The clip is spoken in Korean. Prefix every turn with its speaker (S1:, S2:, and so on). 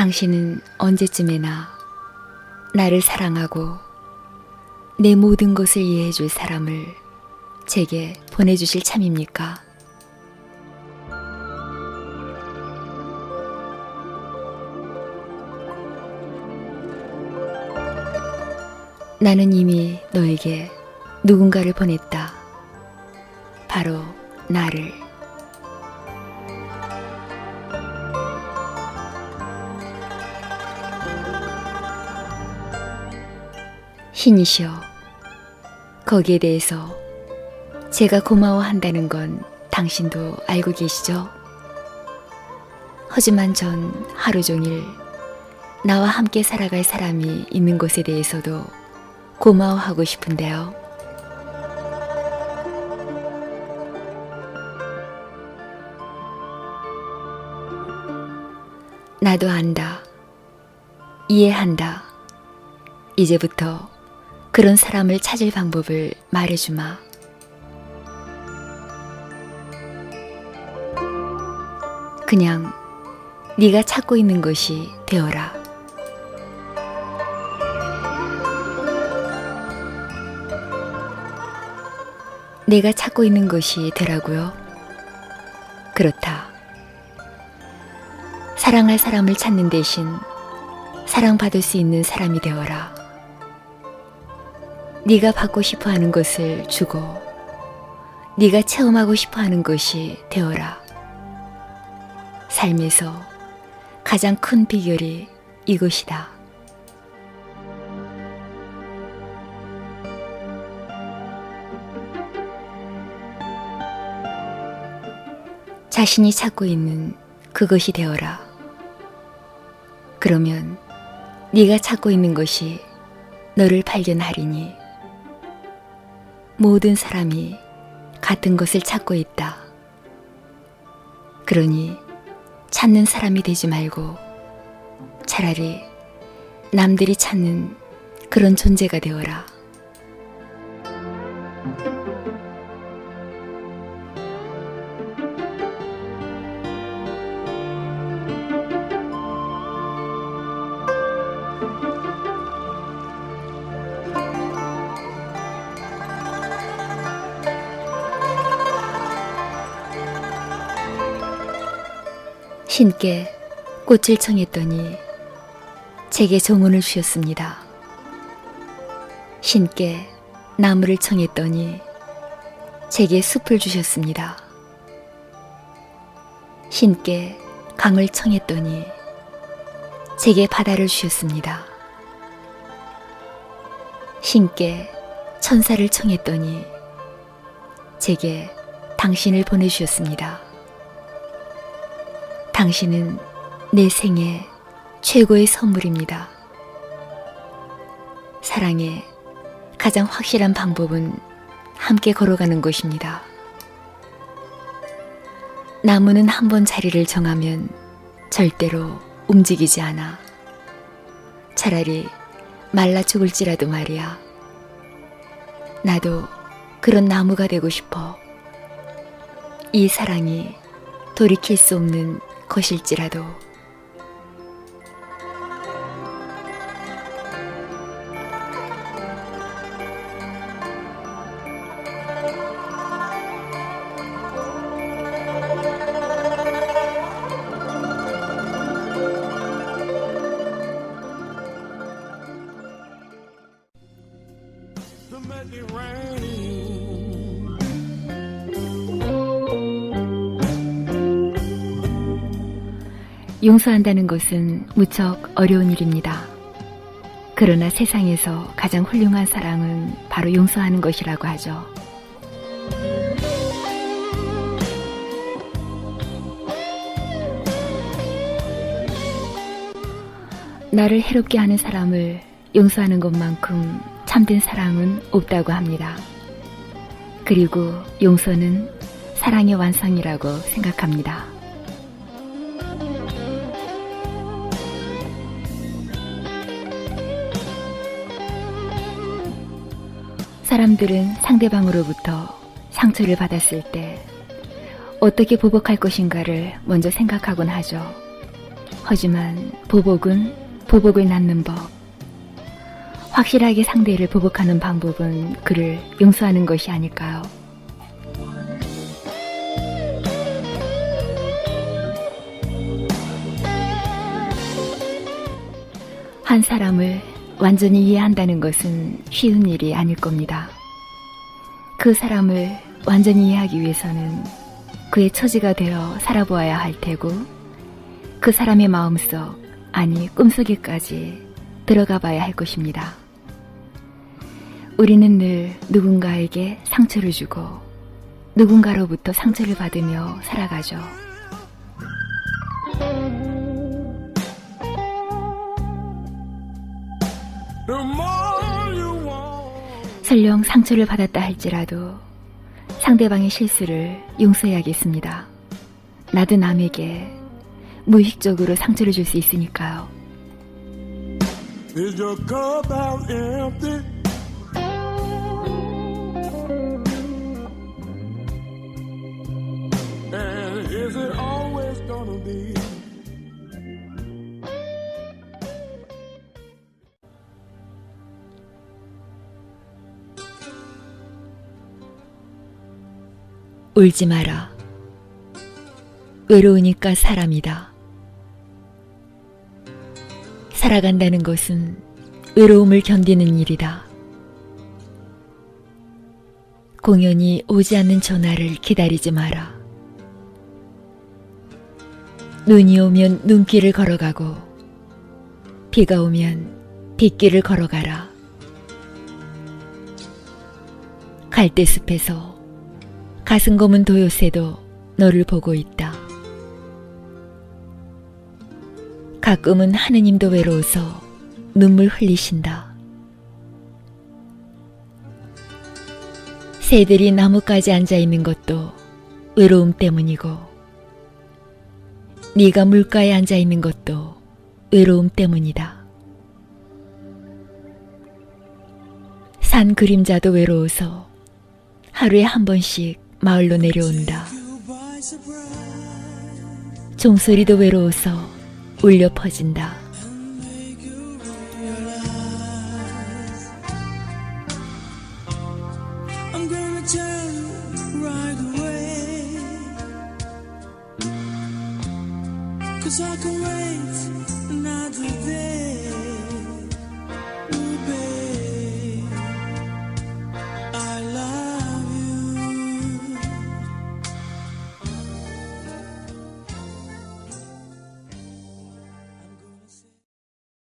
S1: 당신은 언제쯤에나 나를 사랑하고 내 모든 것을 이해해 줄 사람을 제게 보내주실 참입니까? 나는 이미 너에게 누군가를 보냈다. 바로 나를. 신이시여, 거기에 대해서 제가 고마워한다는 건 당신도 알고 계시죠? 하지만 전 하루 종일 나와 함께 살아갈 사람이 있는 것에 대해서도 고마워하고 싶은데요. 나도 안다. 이해한다. 이제부터 그런 사람을 찾을 방법을 말해주마. 그냥 네가 찾고 있는 것이 되어라. 내가 찾고 있는 것이 되라고요. 그렇다. 사랑할 사람을 찾는 대신 사랑받을 수 있는 사람이 되어라. 네가 받고 싶어 하는 것을 주고 네가 체험하고 싶어 하는 것이 되어라. 삶에서 가장 큰 비결이 이것이다. 자신이 찾고 있는 그것이 되어라. 그러면 네가 찾고 있는 것이 너를 발견하리니 모든 사람이 같은 것을 찾고 있다. 그러니 찾는 사람이 되지 말고 차라리 남들이 찾는 그런 존재가 되어라. 신께 꽃을 청했더니 제게 종원을 주셨습니다. 신께 나무를 청했더니 제게 숲을 주셨습니다. 신께 강을 청했더니 제게 바다를 주셨습니다. 신께 천사를 청했더니 제게 당신을 보내주셨습니다. 당신은 내 생애 최고의 선물입니다. 사랑의 가장 확실한 방법은 함께 걸어가는 것입니다. 나무는 한 번 자리를 정하면 절대로 움직이지 않아. 차라리 말라 죽을지라도 말이야. 나도 그런 나무가 되고 싶어. 이 사랑이 돌이킬 수 없는 것일지라도 용서한다는 것은 무척 어려운 일입니다. 그러나 세상에서 가장 훌륭한 사랑은 바로 용서하는 것이라고 하죠. 나를 해롭게 하는 사람을 용서하는 것만큼 참된 사랑은 없다고 합니다. 그리고 용서는 사랑의 완성이라고 생각합니다. 사람들은 상대방으로부터 상처를 받았을 때 어떻게 보복할 것인가를 먼저 생각하곤 하죠. 하지만 보복은 보복을 낳는 법. 확실하게 상대를 보복하는 방법은 그를 용서하는 것이 아닐까요? 한 사람을 완전히 이해한다는 것은 쉬운 일이 아닐 겁니다. 그 사람을 완전히 이해하기 위해서는 그의 처지가 되어 살아보아야 할 테고, 그 사람의 마음속, 아니 꿈속에까지 들어가 봐야 할 것입니다. 우리는 늘 누군가에게 상처를 주고, 누군가로부터 상처를 받으며 살아가죠. 설령 상처를 받았다 할지라도 상대방의 실수를 용서해야겠습니다. 나도 남에게 무의식적으로 상처를 줄 수 있으니까요. 울지 마라. 외로우니까 사람이다. 살아간다는 것은 외로움을 견디는 일이다. 공연히 오지 않는 전화를 기다리지 마라. 눈이 오면 눈길을 걸어가고, 비가 오면 빗길을 걸어가라. 갈대숲에서 가슴 검은 도요새도 너를 보고 있다. 가끔은 하느님도 외로워서 눈물 흘리신다. 새들이 나뭇가지 앉아 있는 것도 외로움 때문이고, 네가 물가에 앉아 있는 것도 외로움 때문이다. 산 그림자도 외로워서 하루에 한 번씩 마을로 내려온다. 종소리도 외로워서 울려 퍼진다.
S2: Cause I can wait another day.